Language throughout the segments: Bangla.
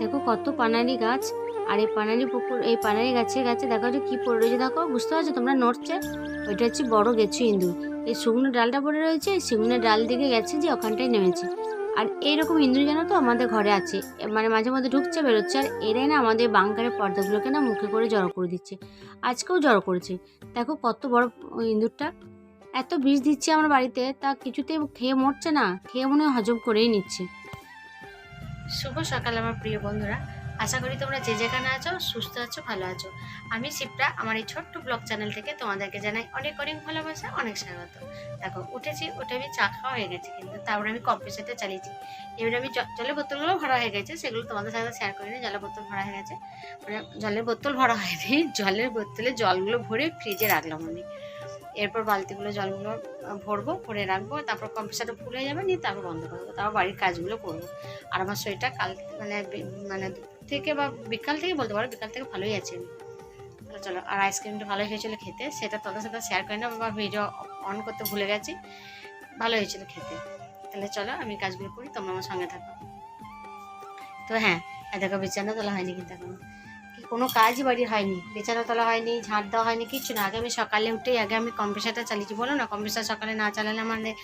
দেখো কত পানারি গাছ। আর এই পানারি পুকুর, এই পানারি গাছে গাছে দেখো যে কী পড়ে রয়েছে দেখো, বুঝতে পারছ তোমরা নড়ছে? ওইটা হচ্ছে বড় গেছো ইঁদুর এই শুকনো ডালটা পড়ে রয়েছে, এই শুকনো ডাল দিকে গেছে যে ওখানটায় নেমেছে। আর এইরকম ইঁদুর যেন তো আমাদের ঘরে আছে মানে মাঝে মধ্যে ঢুকছে, বেরোচ্ছে, আর এরাই না আমাদের বাংকারের পর্দাগুলোকে না মুখে করে জড়ো করে দিচ্ছে। আজকেও জড়ো করেছে। দেখো কত বড় ইঁদুরটা এত বিষ দিচ্ছে আমার বাড়িতে, তা কিছুতেই খেয়ে মরছে না, খেয়ে মনে হজম করেই নিচ্ছে। শুভ সকাল আমার প্রিয় বন্ধুরা। আশা করি তোমরা যে যেখানে আছো, সুস্থ আছো, ভালো আছো। আমি শিপ্রা, আমার এই ছোট্ট ব্লগ চ্যানেল থেকে তোমাদেরকে জানাই অনেক অনেক ভালোবাসা, অনেক স্বাগত। দেখো, উঠেছি, উঠে আমি চা খাওয়া হয়ে গেছে, কিন্তু তারপরে আমি কম্পিউটারতে চালিয়েছি। এবারে আমি জলের বোতলগুলো ভরা হয়ে গেছে, সেগুলো তোমাদের সাথে শেয়ার করিনি, জলের বোতল ভরা হয়ে গেছে। মানে জলের বোতল ভরা হয়নি, জলের বোতলে জলগুলো ভরে ফ্রিজে রাখলাম আমি। এরপর বালতিগুলো জলগুলো ভরবো, ভরে রাখব, তারপর কম্পিউটারটা ফুল যাবে, নিয়ে তারপর বন্ধ করব তারপর বাড়ির কাজগুলো করব। আর আমার শরীরটা কাল মানে মানে থেকে বা বিকাল থেকে বলতে পারো, বিকাল থেকে ভালোই আছে। চলো, আর আইসক্রিমটা ভালো হয়েছিল খেতে, সেটা তোদের সাথে শেয়ার করি না বা ভিডিও অন করতে ভুলে গেছি। ভালো হয়েছিল খেতে। তাহলে চলো, আমি কাজগুলো করি, তোমরা আমার সঙ্গে থাকো। তো হ্যাঁ দেখো বিছানা তোলা হয়নি কিন্তু এখন। কোনো কাজই বাড়ির হয়নি বিছানা তোলা হয়নি, ঝাঁট দেওয়া হয়নি, কিচ্ছু না। আগে আমি সকালে উঠেই, আগে আমি কম্প্রেসারটা চালিয়েছি, বলো না? কম্প্রেসার সকালে না চালালে আমাদের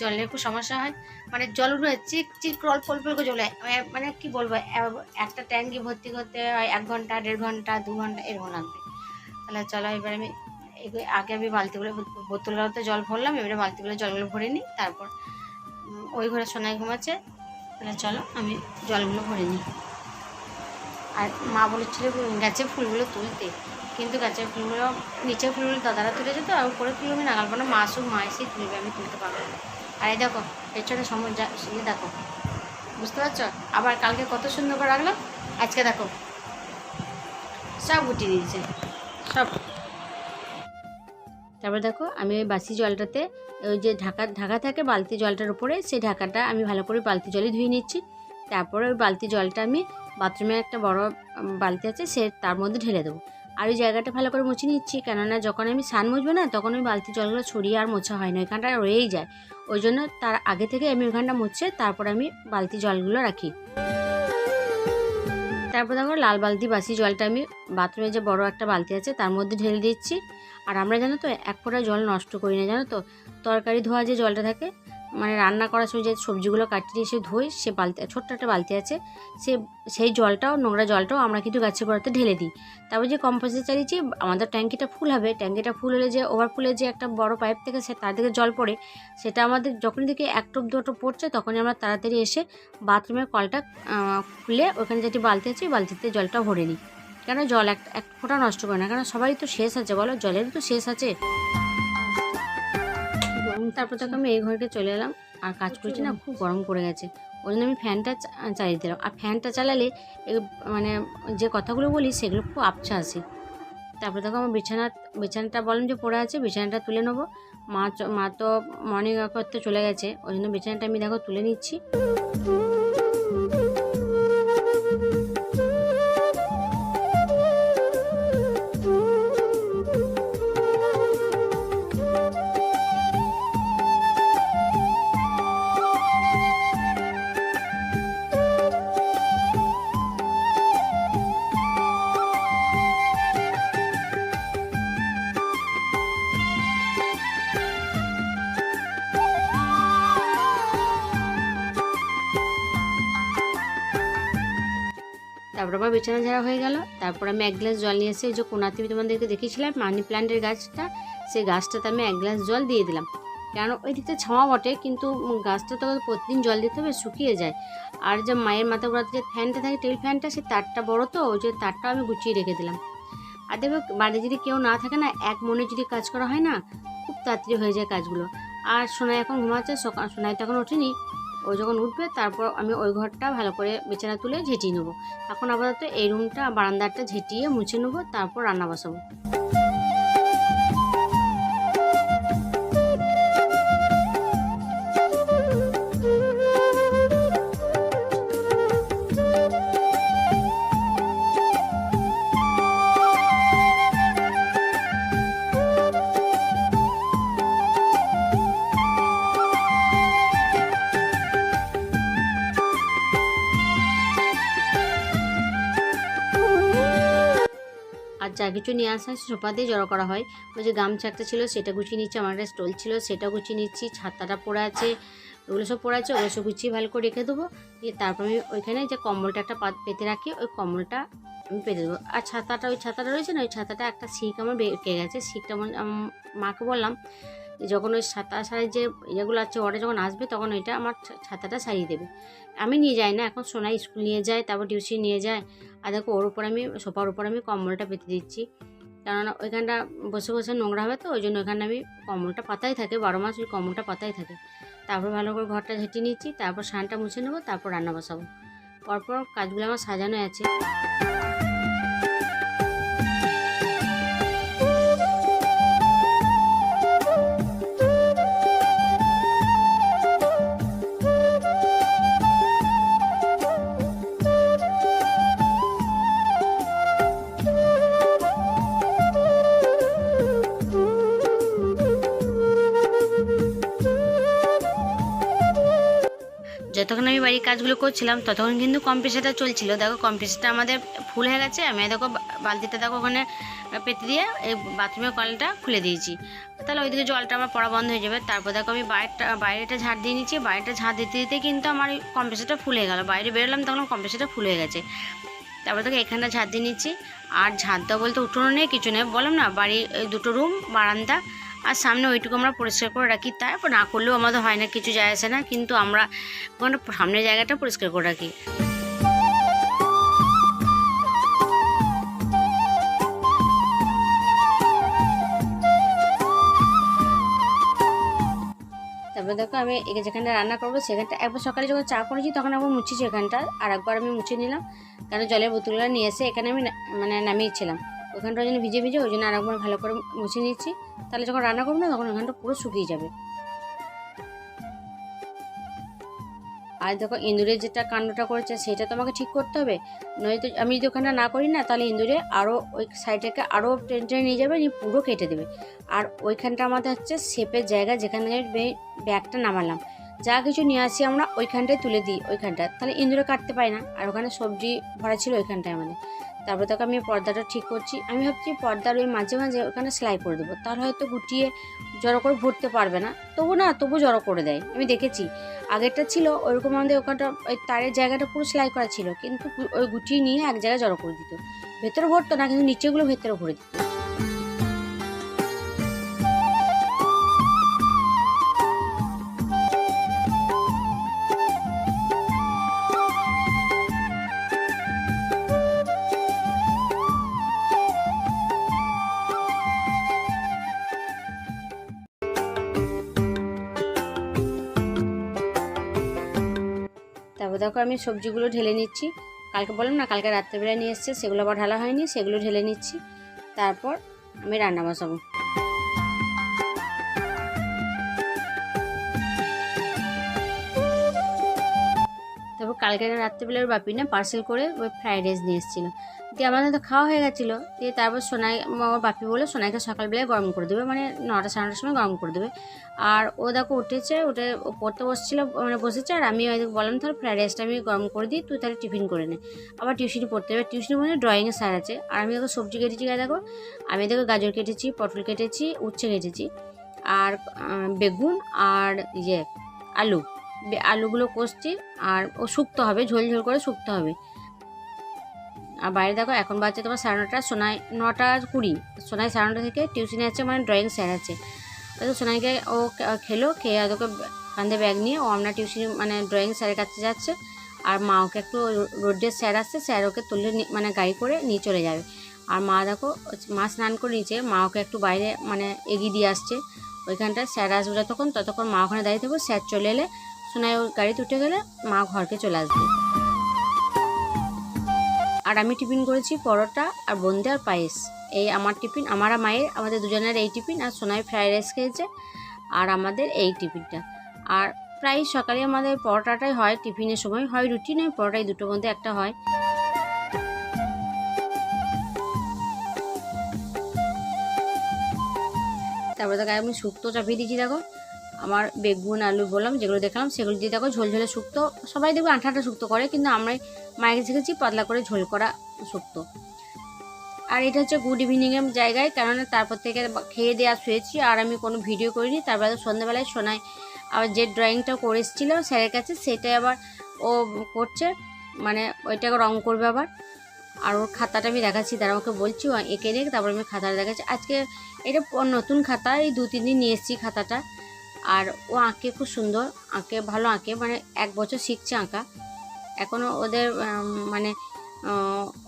জলের খুব সমস্যা হয়। মানে জল উঠে চিক চিক, অল্প অল্প করে জলে এ- মানে কি বলব একটা ট্যাঙ্কি ভর্তি করতে হয়, এক ঘণ্টা, দেড় ঘণ্টা, দু ঘণ্টা, এরকম লাগবে। তাহলে চলো এবার আমি আগে আমি বালতিগুলো বোতলগুলোতে জল ভরলাম, এবারে বালতিগুলো জলগুলো ভরে নিই, তারপর ওই ঘরে সোনায় ঘুমাচ্ছে। তাহলে চলো আমি জলগুলো ভরে নিই। আর মা বলেছিল গাছের ফুলগুলো তুলতে। কিন্তু গাছের ফুলগুলো, নিচের ফুলগুলো দাদারা তুলে তো আর উপরে ফুলগুলো আমি নাগাল পাবো মা আসুক, মা এসে তুলবে, আমি তুলতে পারব আর এই দেখো পেছনে সময় দেখো, বুঝতে পারছ? আবার কালকে কত সুন্দর করে রাখলাম আজকে দেখো, সব গুটিয়ে দিয়েছে, সব। তারপর দেখো, আমি ওই বাসি জলটাতে, ওই যে ঢাকা ঢাকা থাকে বালতি জলটার উপরে, সেই ঢাকাটা আমি ভালো করে বালতি জলে ধুয়ে নিচ্ছি। তারপরে ওই বালতি জলটা আমি বাথরুমে একটা বড় বালতি আছে, সে তার মধ্যে ঢেলে দেবো। আর ওই জায়গাটা ভালো করে মুছে নিচ্ছি, কেননা যখন আমি স্নান মুছবো না, তখন ওই বালতি জলগুলো ছড়িয়ে আর মোছা হয় না, ওইখানটা রয়েই যায়। ওই জন্য তার আগে থেকে আমি ওইখানটা মুছে তারপর আমি বালতি জলগুলো রাখি। তারপর দেখো লাল বালতি, বাসি জলটা আমি বাথরুমে যে বড় একটা বালতি আছে, তার মধ্যে ঢেলে দিচ্ছি। আর আমরা জানো তো, এক ফোঁটা জল নষ্ট করি না, জানো তো? তরকারি ধোয়া যে জলটা থাকে মানে রান্না করার সময় যে সবজিগুলো কাটিয়ে এসে ধুই, সে বালতি, ছোট্ট একটা বালতি আছে, সে, সেই জলটাও, নোংরা জলটাও আমরা কিন্তু গাছের গোড়াতে ঢেলে দিই। তারপর যে কম্পোস্টে চালিয়েছি, আমাদের ট্যাঙ্কিটা ফুল হবে, ট্যাঙ্কিটা ফুল হলে যে ওভারফুলে যে একটা বড় পাইপ থেকে সে, তার দিকে জল পড়ে, সেটা আমাদের যখনই দেখি এক টোপ, দুটো পড়ছে তখনই আমরা তাড়াতাড়ি এসে বাথরুমের কলটা খুলে ওখানে যেটি বালতি আছে, ওই বালতিতে জলটা ভরে নিই। কেন জল এক এক ফোঁটা নষ্ট করে না, কেন সবারই তো শেষ আছে, বলো? জলেরও তো শেষ আছে। তারপর তখন আমি এই ঘরকে চলে এলাম। আর কাজ করছি না খুব গরম পড়ে গেছে। ওই জন্য আমি ফ্যানটা চালিয়ে দিলাম। আর ফ্যানটা চালালে মানে যে কথাগুলো বলি সেগুলো খুব আবছা আসে তারপর তখন আমার বিছানা বিছানাটা বললাম যে পড়ে আছে বিছানাটা তুলে নেব। মা মা তো মর্নিং ওয়াক করতে চলে গেছে ওই জন্য বিছানাটা আমি দেখো তুলে নিচ্ছি। তারপর আবার বিছানা ঝাড়া হয়ে গেল। তারপর আমি এক গ্লাস জল নিয়ে এসে যে কোনাতে আমি তোমাদেরকে দেখিয়েছিলাম, মানি প্ল্যান্টের গাছটা, সেই গাছটাতে আমি এক গ্লাস জল দিয়ে দিলাম। কেন? ওই দিকটা ছাওয়া বটে, কিন্তু গাছটা তো প্রতিদিন জল দিতে হবে, শুকিয়ে যায়। আর যে মায়ের মাথা গোড়াতে যে ফ্যানটা থাকে টেবিল ফ্যানটা, সেই তারটা বড় তো, ওই যে তারটা আমি গুছিয়ে রেখে দিলাম। আর দেখবে বাড়ি যদি কেউ না থাকে না, এক মনে যদি কাজ করা হয় না, খুব তাড়াতাড়ি হয়ে যায় কাজগুলো। আর সোনাই এখন ঘুমাচ্ছে, সকাল সোনাই তো এখন ওঠেনি। ও যখন উঠবে, তারপর আমি ওই ঘরটা ভালো করে বিছানা তুলে ঝেঁটিয়ে নেব। এখন আপাতত এই রুমটা বারান্দাটা ঝেঁটিয়ে মুছে নেব, তারপর রান্না বসাবো। যা কিছু নিয়ে আসা হয়, সোফা দিয়ে জড়ো করা হয়। ওই যে গামছা একটা ছিল, সেটা গুছিয়ে নিচ্ছি, আমার একটা স্টোল ছিল সেটা গুছিয়ে নিচ্ছি, ছাতাটা পড়ে আছে ওগুলো সব পড়ে আছে, ওগুলো সব গুছিয়ে ভালো করে রেখে দেবো। দিয়ে তারপর আমি ওইখানে যে কম্বলটা একটা পেতে রাখি, ওই কম্বলটা আমি পেতে দেবো। আর ছাতাটা, ওই ছাতাটা রয়েছে না, ওই ছাতাটা একটা শিক আমার বেঁকে গেছে আম- মাকে বললাম যখন ওই ছাতা সারাই যে ইয়েগুলো আছে ওরা যখন আসবে, তখন ওইটা আমার ছাতাটা সারিয়ে দেবে। আমি নিয়ে যাই না, এখন সোনাই স্কুল নিয়ে যায়, তারপর টিউশন নিয়ে যায় আর দেখো ওর উপর আমি, সোফার উপর আমি কম্বলটা পেতে দিচ্ছি। কেননা ওইখানটা বসে বসে নোংরা হবে তো, ওই জন্য ওইখানে আমি কম্বলটা পাতাই থাকে, বারো মাস ওই কম্বলটা পাতাই থাকে। তারপর ভালো করে ঘরটা ঝেঁটে নিচ্ছি, তারপর সানটা মুছে নেব, তারপর রান্না বসাবো। পরপর কাজগুলো আমার সাজানো আছে। বাড়ির কাজগুলো করছিলাম, ততক্ষণ কিন্তু কম্প্রেসারটা চলছিল। দেখো কম্প্রেসারটা আমাদের ফুল হয়ে গেছে। আমি দেখো বালতিটা দেখো ওখানে পেতে দিয়ে এই বাথরুমের কলটা খুলে দিয়েছি। তাহলে ওইদিকে জলটা আমার পড়া বন্ধ হয়ে যাবে। তারপর দেখো, আমি বাইরেটা বাইরেটা ঝাড় দিয়ে নিচ্ছি। বাইরেটা ঝাড় দিতে দিতে কিন্তু আমার ওই কম্প্রেসারটা ফুল হয়ে গেল। বাইরে বেরোলাম, তখন কম্প্রেসারটা ফুল হয়ে গেছে। তারপর দেখো, এখানটা ঝাড় দিয়ে নিচ্ছি। আর ঝাড় দেওয়া বলতে উঠোনো নেই কিছু নেই। বললাম না বাড়ি দুটো রুম বারান্দা। আর সামনে ওইটুকু আমরা পরিষ্কার করে রাখি। তারপর না করলেও আমাদের হয় না, কিছু যায় আসে না, কিন্তু আমরা ওখানে সামনের জায়গাটা পরিষ্কার করে রাখি। তারপরে দেখো আমি যেখানটা রান্না করব, সেখানটা একবার সকালে যখন চা করেছি, তখন একবার মুছেছি এখানটা আর একবার আমি মুছে নিলাম। কারণ জলের বোতলগুলো নিয়ে এসে এখানে আমি মানে নামিয়েছিলাম। ওখানটা ওই জন্য ভিজে ভিজে, ওই জন্য আরেকবার ভালো করে মুছে নিচ্ছি তাহলে যখন রান্না করব না, তখন ওখানটা পুরো শুকিয়ে যাবে। আর দেখো, ইঁদুরের যেটা কাণ্ডটা করেছে, সেটা তোমাকে ঠিক করতে হবে। নয়তো আমি যদি ওখানটা না করি না, তাহলে ইঁদুরে আরও ওই সাইডটাকে আরও টেনে টেনে নিয়ে যাবে, নিয়ে পুরো কেটে দেবে। আর ওইখানটা আমাদের হচ্ছে শেপের জায়গা, যেখানে ব্যাগটা নামালাম। যা কিছু নিয়ে আসি আমরা ওইখানটায় তুলে দিই ওইখানটা তাহলে ইঁদুরে কাটতে পারি না, আর ওখানে সবজি ভরা ছিল ওইখানটায় আমাদের। তারপর তোকে আমি পর্দাটা ঠিক করছি। আমি ভাবছি পর্দার ওই মাঝে মাঝে ওখানে সেলাই করে দেবো। তাহলে হয়তো গুটিয়ে জড়ো করে ভরতে পারবে না। তবু না, তবু জড়ো করে দেয়। আমি দেখেছি, আগেরটা ছিল ওইরকম আমাদের ওখানটা ওই তারের জায়গাটা পুরো সেলাই করা ছিল। কিন্তু ওই গুটিয়ে নিয়ে এক জায়গায় জড়ো করে দিত। ভেতরে ভরতো না, কিন্তু নিচেগুলো ভেতরে ভরে দিত। দেখো আমি সবজিগুলো ঢেলে নিচ্ছি। কালকে বললাম না, কালকে রাত্রেবেলা নিয়ে এসছে, সেগুলো আবার ঢালা হয়নি, সেগুলো ঢেলে নিচ্ছি। তারপর আমি রান্না বসাবো। কালকে রাত্রেবেলার বাপি না পার্সেল করে ওই ফ্রাইড রাইস নিয়ে এসেছিল। দিয়ে আমাদের তো খাওয়া হয়ে গেছিল। দিয়ে তারপর সোনাই, আমার বাপি বলে সোনাইকে সকালবেলায় গরম করে দেবে মানে নটা সাড়ে নটার সময় গরম করে দেবে। আর ও দেখো উঠেছে, উঠে ও পড়তে বসছিল মানে বসেছে, আর আমি ওই বললাম তাহলে ফ্রাইড রাইসটা আমি গরম করে দিই, তুই তাহলে টিফিন করে নে। আবার টিউশনি পড়তে হবে। টিউশনি মধ্যে ড্রয়িংয়ের স্যার আছে। আর আমি দেখো সবজি কেটেছি গায়ে দেখো। আমি দেখো গাজর কেটেছি, পটল কেটেছি, উচ্ছে কেটেছি। আর বেগুন আর ইয়ে আলু। আলুগুলো কষছি আর ও শুকতে হবে, ঝোল ঝোল করে শুকতে হবে। আর বাইরে দেখো, এখন বাজছে তোমার সাড়ে নটা সোনায় নটা কুড়ি। সোনায় সাড়ে নটা থেকে টিউশনে আছে মানে ড্রয়িং স্যার আছে। তো সোনাইকে ও খেলো, খেয়ে ওকে কান্দে ব্যাগ নিয়ে ও আমরা টিউশনি মানে ড্রয়িং স্যারের কাছে যাচ্ছে। আর মা ওকে একটু রোডের স্যার আসছে স্যার ওকে তুলে মানে গাড়ি করে নিয়ে চলে যাবে। আর মা দেখো, মা স্নান করে নিয়েছে, মা ওকে একটু বাইরে মানে এগিয়ে দিয়ে আসছে। ওইখানটায় স্যার আসবে যতক্ষণ, ততক্ষণ মা ওখানে দাঁড়িয়ে থাকব স্যার চলে এলে সোনাই ওর গাড়িতে উঠে গেলে মা ঘরকে চলে আসবে। আর আমি টিফিন করেছি পরোটা আর বোন্দে আর পায়েস। এই আমার টিফিন, আমার আর মায়ের, আমাদের দুজনের এই টিফিন আর সোনাই ফ্রাইড রাইস খেয়েছে আর আমাদের এই টিফিনটা। আর প্রায় সকালে আমাদের পরোটাটাই হয়, টিফিনের সময় হয়, রুটি নয়, পরোটাই দুটো মধ্যে একটা হয়। তারপরে দেখো আমি শুক্তো চাপিয়ে দিয়েছি, দেখো। আমার বেগুন, আলু বললাম, যেগুলো দেখলাম, সেগুলো দিয়ে দেখো, ঝোল ঝোলে শুক্তো। সবাই দেখবে আঠা আঠা শুক্তো করে, কিন্তু আমরা মায়ের শিখেছি পাতলা করে ঝোল করা শুক্তো। আর এটা হচ্ছে গুড ইভিনিংয়ের জায়গায়, কেননা তারপর থেকে খেয়ে দেওয়া শুয়েছি, আর আমি কোনো ভিডিও করিনি। তারপরে তো সন্ধ্যাবেলায় শোনাই আবার যে ড্রয়িংটা করে স্যারের কাছে, সেটাই আবার ও করছে মানে ওইটাকে রং করবে আবার। আর ওর খাতাটা আমি দেখাচ্ছি তারা আমাকে বলছি এঁকে রেখে তারপর আমি খাতাটা দেখাচ্ছি। আজকে এটা নতুন খাতা, এই দু তিন দিন নিয়ে এসেছি খাতাটা। আর ও আঁকে খুব সুন্দর, আঁকে ভালো আঁকে মানে এক বছর শিখছে আঁকা। এখনও ওদের মানে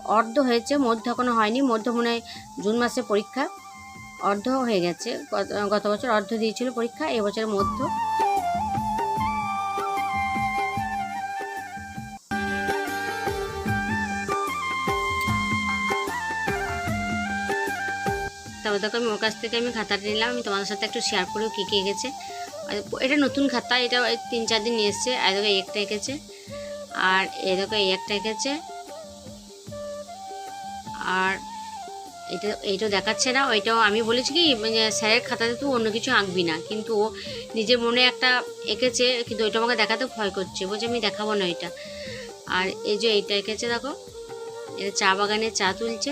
অর্ধ হয়েছে, মধ্য এখনও হয়নি, মধ্য মনে জুন মাসে পরীক্ষা। অর্ধ হয়ে গেছে, গত- বছর অর্ধ দিয়েছিল পরীক্ষা এবছর মধ্য। তারপর আমি ওর কাছ থেকে আমি খাতাটা নিলাম, আমি তোমাদের সাথে একটু শেয়ার করেও কী কী আর এটা নতুন খাতা, এটা তিন চার দিন এসছে দেখো একটা এঁকেছে, আর এ দেখো এই একটা এঁকেছে, আর এটা, এইটা দেখাচ্ছে না, ওইটাও আমি বলেছি কি মানে স্যারের খাতাতে তুই অন্য কিছু আঁকবি না, কিন্তু ও নিজের মনে একটা এঁকেছে, কিন্তু ওইটা আমাকে দেখাতে ভয় করছে, বলছে আমি দেখাবো না ওইটা। আর এই যে এইটা এঁকেছে দেখো, এটা চা বাগানে চা তুলছে,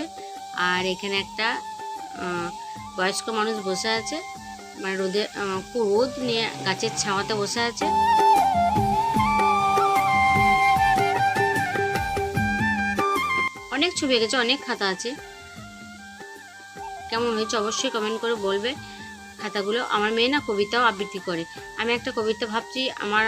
আর এখানে একটা বয়স্ক মানুষ বসে আছে মানে রোদে রোদ নিয়ে গাছের ছাওয়াতে বসে আছে। অনেক ছবি এঁকেছে, অনেক খাতা আছে। কেমন হয়েছে অবশ্যই কমেন্ট করে বলবে খাতাগুলো। আমার মেয়ে না কবিতাও আবৃত্তি করে। আমি একটা কবিতা ভাবছি, আমার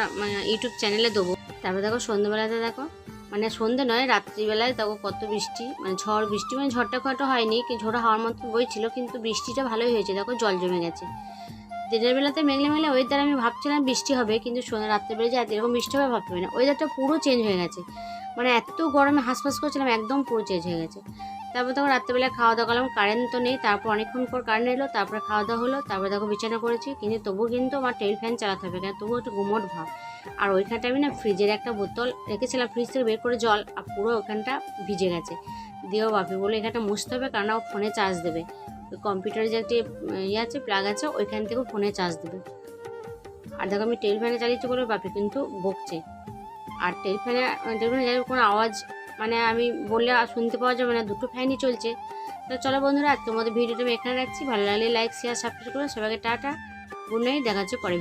ইউটিউব চ্যানেলে দেবো। তারপরে দেখো সন্ধ্যেবেলাতে দেখো মানে সন্ধ্যে নয়, রাত্রিবেলায় দেখো কত বৃষ্টি মানে ঝড়, বৃষ্টি মানে ঝড়টা খটা হয়নি ঝড় হওয়ার মতো বইছিল কিন্তু বৃষ্টিটা ভালোই হয়েছে। দেখো জল জমে গেছে। দিনের বেলাতে মেঘলে মেঘলে ওয়েদার আমি ভাবছিলাম বৃষ্টি হবে, কিন্তু রাত্রিবেলা যে এরকম বৃষ্টি হবে, ভাবতে পারি না ওয়েদারটা পুরো চেঞ্জ হয়ে গেছে। মানে এত গরমে হাঁসফাঁস করছিলাম, একদম পুরো চেঞ্জ হয়ে গেছে। তারপর তখন রাত্রেবেলা খাওয়া দাওয়া করলাম কারেন্ট তো নেই, তারপর অনেকক্ষণ পর কারেন্ট এলো, তারপরে খাওয়া দাওয়া হলো, তারপরে দেখো বিছানা করেছি কিন্তু তবুও কিন্তু আমার টেল ফ্যান চালাতে হবে, কেন? তবুও একটু গুমোট ভাব। আর ওইখানটা আমি না ফ্রিজের একটা বোতল রেখেছিলাম, ফ্রিজ থেকে বের করে জল, আর পুরো ওখানটা ভিজে গেছে। দিয়েও বাপি বলে এখানটা মুছতে হবে কারণ ও ফোনে চার্জ দেবে। কম্পিউটারে যে একটি ইয়ে আছে, প্লাগ আছে, ওইখান থেকেও ফোনে চার্জ দেবে। আর দেখো আমি টেল ফ্যানে চালিয়েছি বলে বাপি কিন্তু বকছে। আর টেল ফ্যানে টেল ফ্যানে চালিয়ে কোনো আওয়াজ মানে আমি বললে আর শুনতে পাওয়া যাবে না, দুটো ফ্যানই চলছে। তো চলো বন্ধুরা মধ্যে ভিডিওটা আমি এখানে রাখছি। ভালো লাগলে লাইক শেয়ার সাবস্ক্রাইব করে সবাইকে টাটা গুড নাইট দেখা হচ্ছে পরে।